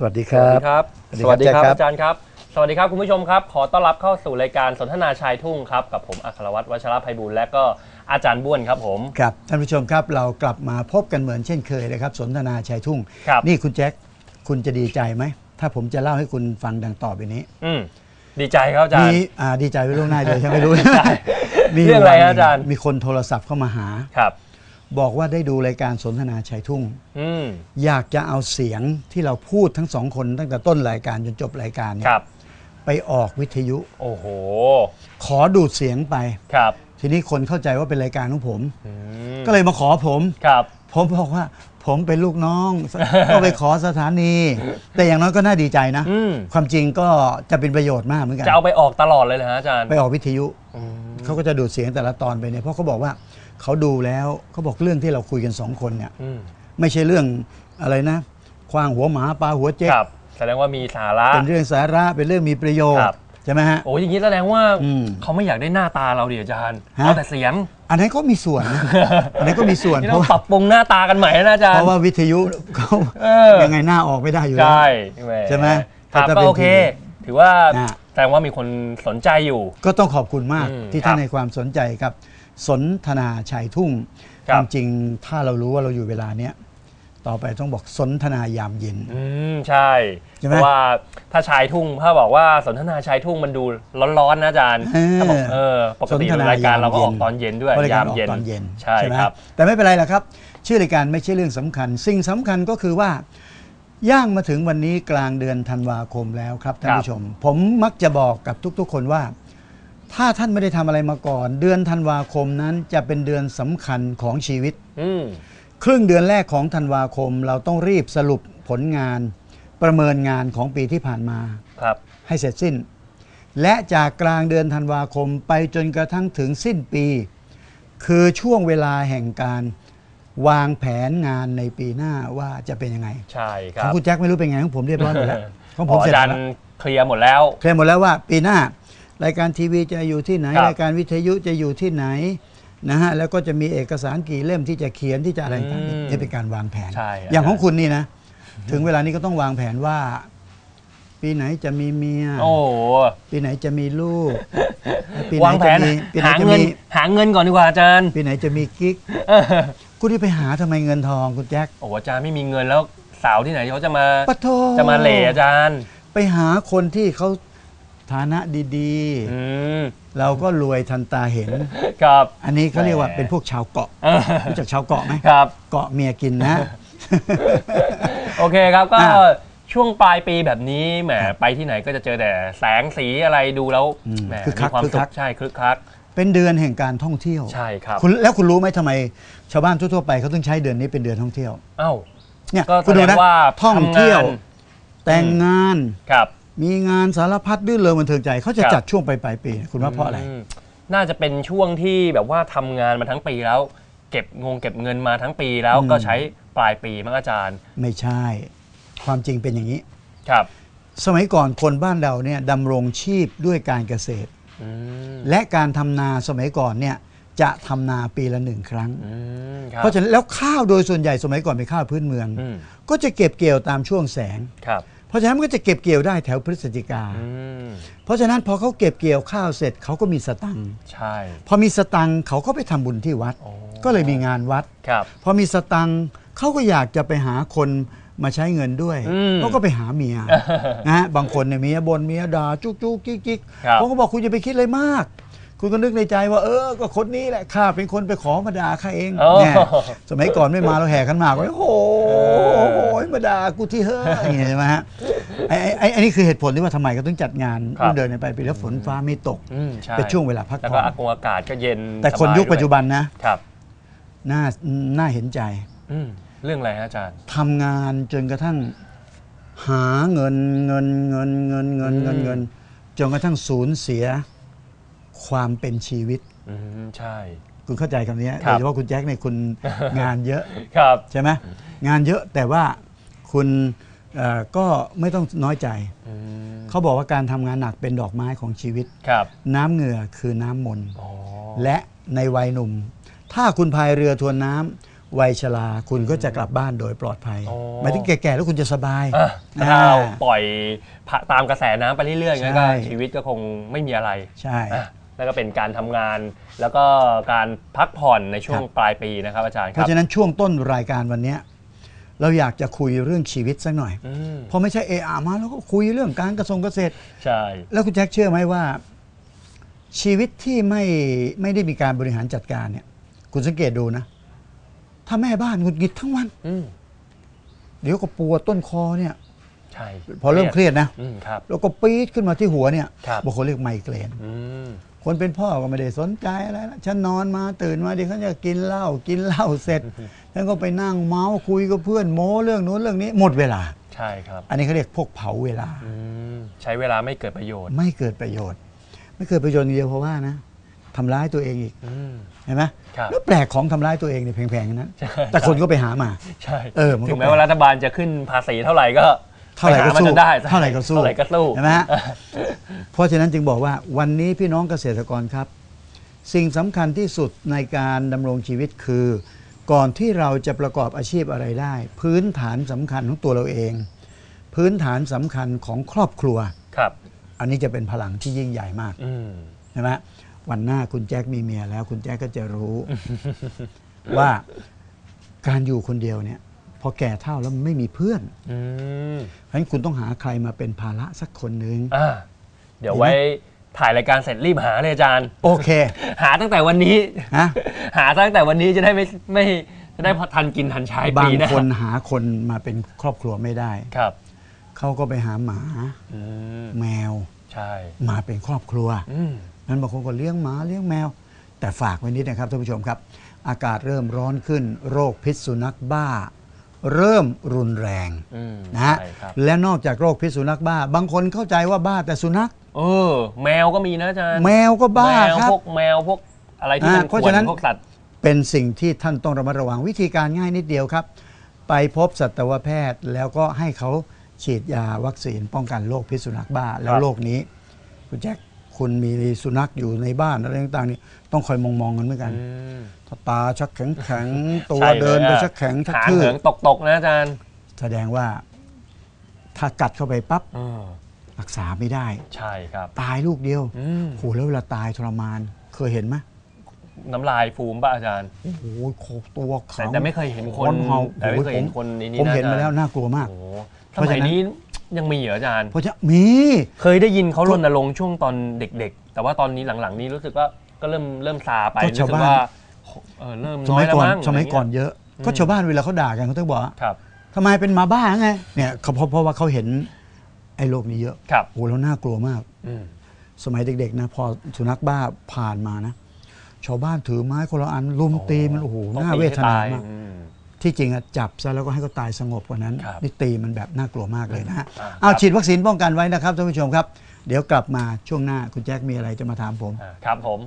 สวัสดีคสวัรัสบดีครับสสวัวัสสดีดีคครัรับบอาจารย์ครับ สวัสดีครับคุณผู้ชมครับ ขอต้อนรับเข้าสู่รายการสนทนาชายทุ่งครับ กับผมอัครวัตรวัชรภัยบูลย์และก็อาจารย์บ้วนครับผม ครับท่านผู้ชมครับเรากลับมาพบกันเหมือนเช่นเคยนะครับ สนทนาชายทุ่ง ครับ นี่คุณแจ็คคุณจะดีใจไหม ถ้าผมจะเล่าให้คุณฟังดังต่อไปนี้อืมดีใจครับอาจารมีย์ อ่าดีใจไว้ล่วงหน้าเลยใช่ไหมไม่รู้ใช่มีเรื่องอะไรวันหครันึ่บอาจารย์ มีคนโทรศัพท์เข้ามาหา ครับ บอกว่าได้ดูรายการสนทนาชายทุ่ง อืมอยากจะเอาเสียงที่เราพูดทั้งสองคนตั้งแต่ต้นรายการจนจบรายการเนี่คยรับ ไปออกวิทยุ โอ้โห ขอดูดเสียงไป ครับทีนี้คนเข้าใจว่าเป็นรายการของผม อืมก็เลยมาขอผม ครับ ผมบอกว่าผมเป็นลูกน้อง ก็ไปขอสถานี แต่อย่างน้อยก็น่าดีใจนะ อืม ความจริงก็จะเป็นประโยชน์มากเหมือนกัน จะเอาไปออกตลอดเลยเหรอฮะอาจารย์ ไปออกวิทยุอืมเขาก็จะดูดเสียงแต่ละตอนไปเนี่ยเพราะเขาบอกว่า เขาดูแล้วเขาบอกเรื่องที่เราคุยกันสองคนเนี่ยอืมไม่ใช่เรื่องอะไรนะควางหัวหมาปลาหัวเจ๊กครับ แสดงว่ามีสาระ เป็นเรื่องสาระเป็นเรื่องมีประโยชครัน์บใช่ไหมฮะ โอ้ยอย่างนี้แสดงว่าอืมเขาไม่อยากได้หน้าตาเราดิอาจารย์ฮะ เอาแต่เสียงอันนั้นก็มีส่วนนะอันนั้นก็มีส่วนนี่เพต้อราะงว่าปรับปรุงหน้าตากันใหม่นะอาจารย์เพราะว่าวิทยุเขาเออ ยังไงหน้าออกไม่ได้อยู่แล้ว ใช่ใช่ไหมครับถ้าก็เป็นโอเคทีวีถือว่าอะแส ดงว่ามีคนสนใจอยู่ ก็ต้องขอบคุณมากอืมที่ท่านครับให้ความสนใจครับ สนทนาชัยทุ่งครับความจริงถ้าเรารู้ว่าเราอยู่เวลาเนี้ยต่อไปต้องบอกสนทนายามเย็น อืมใช่ใช่ไหมเพราะว่าถ้าชายทุ่งถ้าบอกว่าสนทนาชายทุ่งมันดูร้อนๆนะอาจารย์เออ ถ้าบอกเออปกติสนทนารายการเราก็ออกยามเย็นตอนเย็นด้วยเพราะรายการยามออกเย็นตอนเย็นใช่ไหมครับ แต่ไม่เป็นไรหรอกครับ ชื่อรายการไม่ใช่เรื่องสำคัญ สิ่งสำคัญก็คือว่า ย่างมาถึงวันนี้กลางเดือนธันวาคมแล้วครับท่านครับผู้ชม ผมมักจะบอกกับทุกๆ คนว่า ถ้าท่านไม่ได้ทำอะไรมาก่อน เดือนธันวาคมนั้นจะเป็นเดือนสำคัญของชีวิต อืม ครึ่งเดือนแรกของธันวาคม เราต้องรีบสรุปผลงาน ประเมินงานของปีที่ผ่านมา ครับ ให้เสร็จสิ้น และจากกลางเดือนธันวาคมไปจนกระทั่งถึงสิ้นปี คือช่วงเวลาแห่งการ วางแผนงานในปีหน้าว่าจะเป็นยังไงใช่คของรับคุณแจ็คไม่รู้เป็นไงของผมเรียบร้อยหมดแล้วของผมอ๋อเสร็จอาจารหมดย์แล้วเคลียร์หมดแล้ว เคลียร์หมดแล้วว่าปีหน้ารายการทีวีจะอยู่ที่ไหน ครับ รายการวิทยุจะอยู่ที่ไหนนะฮะแล้วก็จะมีเอกสารกี่เล่มที่จะเขียนที่จะอะไรต่างๆนี่เป็นการวางแผน ใช่อย่างของคุณนี่นะ ถึงเวลานี้ก็ต้องวางแผนว่า ปีไหนจะมีเมีย โอ้โหปีไหนจะมีลูก ปีไหนวางแผจะนมีปีไหนหาจะเงินมีหาเงินก่อนดีกว่าอาจารย์ ปีไหนจะมีกิ๊ก เออ คุณที่ไปหาทำไมเงินทองคุณแจ็คโอ้โหอาจารย์ไม่มีเงินแล้วสาวที่ไหนเขาจะมาปะโทจะมาเหล่อาจารย์ไปหาคนที่เขาฐานะดีอืมๆ เราก็รวยทันตาเห็น ครับ อันนี้เขาเรียกว่าแหมเป็นพวกชาวเกาะเออ รู้จักชาวเกาะไหมครับ เกาะเมียกินนะ โอเคครับก็อะช่วงปลายปีแบบนี้แหมไปที่ไหนก็จะเจอแต่แสงสีอะไรดูแล้วอืมแหมคึกคัมีกความคึกสุคัขกใช่คึกคัก เป็นเดือนแห่งการท่องเที่ยวใช่ครับคุณแล้วคุณรู้ไหมทำไม ชาวบ้านทั่วๆไปเขาต้องใช้เดือนนี้เป็นเดือนท่องเที่ยวเอ้า เนี่ยก็คุณดูแสดนะงว่าท่องเที่ยว ทำงาน แต่งงาน ครับ มีงานสารพัดดื้อเริงบันเทิงใจเขาจะครับ จัดช่วงปลายๆปี คุณว่าเพราะอะไร มน่าจะเป็นช่วงที่แบบว่าทำงานมาทั้งปีแล้ว เก็บงงเก็บเงินมาทั้งปีแล้วอืม ก็ใช้ปลายปีมั้งอาจารย์ไม่ใช่ ความจริงเป็นอย่างนี้ ครับ สมัยก่อนคนบ้านเราเนี่ยดำรงชีพด้วยการเกษตรอืม และการทำนาสมัยก่อนเนี่ยจะทำนาปีละหนึ่งครั้งอืมครับเพราะฉะนั้นแล้วข้าวโดยส่วนใหญ่สมัยก่อนเป็นข้าวพื้นเมืองอืมก็จะเก็บเกี่ยวตามช่วงแสงครับเพราะฉะนั้นมันก็จะเก็บเกี่ยวได้แถวพฤศจิกาอืมเพราะฉะนั้นพอเขาเก็บเกี่ยวข้าวเสร็จเขาก็มีสตังค์ใช่พอมีสตังค์เขาก็ไปทำบุญที่วัดอ๋อก็เลยมีงานวัดครับพอมีสตังค์เขาก็อยากจะไปหาคน มาใช้เงินด้วยอืมเขาก็ไปหาเมียนะฮะบางคนเนี่ยเมียบนเมียด่าจุกจุกกิ๊กกิ๊กครับผมก็บอกคุณอย่าไปคิดอะไรมาก คุณก็นึกในใจว่า เออ ก็คนนี้แหละข้าเป็นคนไปขอมาด่าข้าเองโอ้แน่สมัยก่อนไม่มาเราแห่กันมากเลยโอ้โหมาด่ากูที่เฮ้ยอย่างเงี้ยใช่ไหมฮะไอ้ไอ้ไอ้ไอ้นี่คือเหตุผลที่ว่าทำไมก็ต้องจัดงานครับเดินไปปีแล้วฝนฟ้าไม่ตกอืมใช่เป็นช่วงเวลาพักแล้วผ่ก็อนอากงอากาศก็เย็นแต่คนสบายุคปัจจุด้วบันนะครับน่าน่าเห็นใจอืม เรื่องอะไรฮะอาจารย์ ทำงานจนกระทั่งหาเงินเงินเงินเงินเงินเงินอืมเงินจนกระทั่งสูญเสียความเป็นชีวิต อืมใช่ คุณเข้าใจคำนี้ครัโดบ ยเฉพาะคุณแจ็คเนี่ยคุณ งานเยอะครับ ใช่ไหมงานเยอะแต่ว่าคุณเอ่อก็ไม่ต้องน้อยใจ อืมเขาบอกว่าการทำงานหนักเป็นดอกไม้ของชีวิต ครับน้ำเหงื่อคือน้ำมนต์ อ๋อและในวัยหนุ่ม ถ้าคุณพายเรือทวนน้ วัยชราคุณก็จะกลับบ้านโดยปลอดภัยอ๋อ หมายถึงแก่ๆแล้วคุณจะสบาย อะถ้าเราอ่าปล่อยผ่าตามกระแสน้ำไปเรื่อยๆงั้นก็ใช่ ชีวิตก็คงไม่มีอะไรใช่ อะแล้วก็เป็นการทำงาน แล้วก็การพักผ่อนในช่วงครับปลายปีนะครับอาจารย์เพครับราะฉะนั้นช่วงต้นรายการวันเนี้ยเราอยากจะคุยเรื่องชีวิตสักหน่อย อืมเพราะไม่ใช่เออามาแล้วก็คุยเรื่องการกระทรวงเกษตร ใช่ แล้วคุณแจ็คเชื่อไหมว่า ชีวิตที่ไม่ไม่ได้มีการบริหารจัดการเนี่ย คุณสังเกตดูนะ ถ้าแม่บ้านหงุดหงิดทั้งวัน อืมเดี๋ยวก็ปวดต้นคอเนี่ย ใช่พอเริ่มเครียดนะ อืมครับ แล้วก็ปี๊ดขึ้นมาที่หัวเนี่ยครับ บางคนเรียกไมเกรน อืม คนเป็นพ่อก็ไม่ได้สนใจอะไรละฉันนอนมาตื่นมาเดี๋ยวเขาจะกินเหล้ากินเหล้าเสร็จ ฉันก็ไปนั่งเมาส์คุยกับเพื่อนโม้เรื่องนู้นเรื่องนี้หมดเวลา ใช่ครับ อันนี้เขาเรียกพวกเผาเวลา อืม ใช้เวลาไม่เกิดประโยชน์ ไม่เกิดประโยชน์ ไม่เกิดประโยชน์อย่างเดียวเพราะว่านะทำร้ายตัวเองอีก อืม เห็นไหมครับแล้วแปลกของทำร้ายตัวเองเนี่ยแพงๆทั้งนั้น ใช่ แต่คนก็ไปหามา ใช่เออมันก็ ถึงแม้ว่ารัฐบาลจะขึ้นภาษีเท่าไหร่ก็เท่าไหร่ก็ปมสู้จนได้เท่าไหร่ก็สู้เท่าไหร่ก็สู้ใช่ไหมฮะ เพราะฉะนั้นจึงบอกว่าวันนี้พี่น้องเกษตรกรครับ สิ่งสำคัญที่สุดในการดำรงชีวิตคือ ก่อนที่เราจะประกอบอาชีพอะไรได้ พื้นฐานสำคัญของตัวเราเอง พื้นฐานสำคัญของครอบครัว ครับ อันนี้จะเป็นพลังที่ยิ่งใหญ่มากอืม ใช่ไหม วันหน้าคุณแจ็คมีเมียแล้ว คุณแจ็คก็จะรู้ ว่าการอยู่คนเดียวเนี่ย พอแก่เท่าแล้วมันไม่มีเพื่อนอืมเพราะฉะนั้นคุณต้องหาใครมาเป็นภาระสักคนหนึ่ง อ่าเดี๋ยวไว้ถ่ายรายการเสร็จรีบหาเลยอาจารย์ โอเคหาตั้งแต่วันนี้ฮะหาตั้งแต่วันนี้จะได้ไม่ไม่จะได้พอทันกินทันใช้บาปีงหนะคนหาคนมาเป็นครอบครัวไม่ได้ ครับเขาก็ไปหาหมาอืมแมวใช่มาเป็นครอบครัว อืม นั้นบางคนก็เลี้ยงหมาเลี้ยงแมว แต่ฝากไว้นิดนะครับท่านผู้ชมครับ อากาศเริ่มร้อนขึ้น โรคพิษสุนัขบ้า เริ่มรุนแรงอืมนะฮะใช่ครับและนอกจากโรคพิษสุนัขบ้า บางคนเข้าใจว่าบ้าแต่สุนัข เออ แมวก็มีนะอาจารย์แมวก็บ้าแมวครับ พวกแมวพวกอะไรที่มันอ่าเพราะข่วฉะนั้นพวกสัตว์ เป็นสิ่งที่ท่านต้องระมัดระวังวิธีการง่ายนิดเดียวครับ ไปพบสัตวแพทย์แล้วก็ให้เขาฉีดยาวัคซีนป้องกันโรคพิษสุนัขบ้า แล้วโรคนี้ คุณแจ็ค คุณมีสุนัขอยู่ในบ้านอะไรต่างๆนี่ต้องคอยมองมองๆกันเหมือนกันอืมถ้าตาชักแข็งแข็งๆตัวใช่ลยเดินไปอะชักแข็งชักหางทื่อเหิงตกตกๆนะอาจารย์ แสดงว่า ถ้ากัดเข้าไปปั๊บเออรักษาไม่ได้ ใช่ครับ ตายลูกเดียวอืมโหแล้วเวลาตายทรมาน เคยเห็นไหมน้ำลายฟูมป่ะอาจารย์โอ้โหโคตัวแต่ขาวแต่ไม่เคยเห็นคนนเห่าแต่ไม่เคยเห็นโอ้โหคนในนี้ผมนะเห็นมาอาจารย์แล้วน่ากลัวมากโอ้โหสเพราะมัฉะยนั้นนี้ ยังมีเหรออาจารย์ เพราะฉะนั้นมี เคยได้ยินเขารณรงค์ช่วงตอนเด็ก ๆ แต่ว่าตอนนี้หลังๆ นี้รู้สึกว่าก็เริ่มเริ่มซาไปก็รู้ชาวสึกบ้าน ว่าเออเริ่มสน้อมัยยแล้วก่อนมั้งสมัยก่อนอะไรเงี้ เยอะ ก็ชาวบ้านเวลาเขาด่ากันเขาต้องบอกว่าครับ ทำไมเป็นหมาบ้าไงเนี่ยเขาเพราะเพราะว่าเขาเห็นไอ้โรคนี้เยอะครับ โอ้แล้วน่ากลัวมาก อืมสมัยเด็กๆนะพอสุนัขบ้าผ่านมานะ ชาวบ้านถือไม้คนละอันลุมตีมันโอ้โหต้องน่าตีเวให้ทนาตยมากอืม ที่จริงอะจับซะแล้วก็ให้เขาตายสงบกว่านั้นครับนี่ตีมันแบบน่ากลัวมากเลยนะฮะอ่า เอาครับฉีดวัคซีนป้องกันไว้นะครับท่านผู้ชมครับ เดี๋ยวกลับมาช่วงหน้าคุณแจ็คมีอะไรจะมาถามผม อ่าครับผม